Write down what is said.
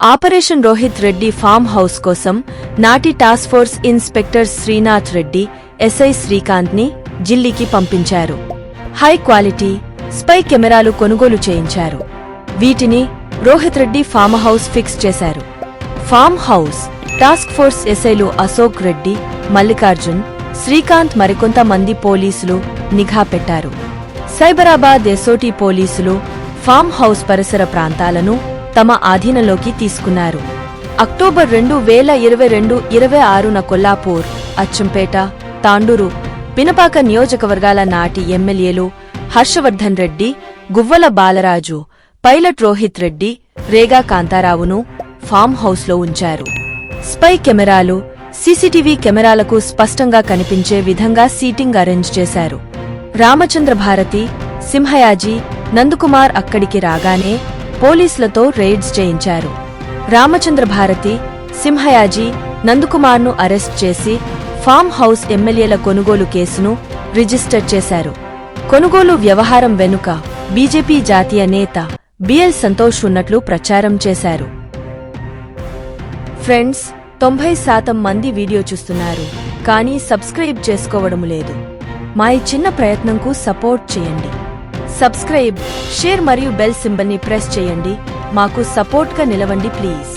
Operation Rohit Reddy farm house కోసం నాటి task force inspector Srinath Reddy SI శ్రీకాంత్ని జిల్లీకి పంపించారు. హై క్వాలిటీ స్పై కెమెరాలు కొనుగోలు చేయించారు. వీటిని Rohit Reddy farm house fix చేశారు. ఫామ్ హౌస్ టాస్క్ ఫోర్స్ ఎస్ఐలు అశోక్ రెడ్డి మల్లికార్జున్ శ్రీకాంత్ మరికొంతమంది పోలీసులు నిఘా పెట్టారు. సైబరాబాద్ ఎస్ఓటీ పోలీసులు ఫామ్ హౌస్ పరిసర ప్రాంతాలను తమ ఆధీనంలోకి తీసుకున్నారు. అక్టోబర్ రెండు వేల ఇరవై రెండు ఇరవై ఆరున కొల్లాపూర్ అచ్చంపేట తాండూరు పినపాక నియోజకవర్గాల నాటి ఎమ్మెల్యేలు హర్షవర్ధన్ రెడ్డి గువ్వల బాలరాజు పైలట్ రోహిత్ రెడ్డి రేగా కాంతారావును ఫామ్ హౌస్లో ఉంచారు. స్పై కెమెరాలు సీసీటీవీ కెమెరాలకు స్పష్టంగా కనిపించే విధంగా సీటింగ్ అరేంజ్ చేశారు. రామచంద్ర భారతి సింహయాజీ నందకుమార్ అక్కడికి రాగానే పోలీసులతో రైడ్స్ చేయించారు. రామచంద్ర భారతి సింహయాజీ నందకుమార్ను అరెస్ట్ చేసి ఫామ్ హౌస్ ఎమ్మెల్యేల కొనుగోలు కేసును రిజిస్టర్ చేశారు. కొనుగోలు వ్యవహారం వెనుక బీజేపీ జాతీయ నేత బిఎల్ సంతోష్ ఉన్నట్లు ప్రచారం చేశారు. ఫ్రెండ్స్ తొంభై శాతం మంది వీడియో చూస్తున్నారు కానీ సబ్స్క్రైబ్ చేసుకోవడం లేదు. మా ఈ చిన్న ప్రయత్నంకు సపోర్ట్ చేయండి. సబ్స్క్రైబ్ షేర్ మరియు బెల్ సింబల్ని ప్రెస్ చేయండి. మాకు సపోర్ట్గా నిలవండి ప్లీజ్.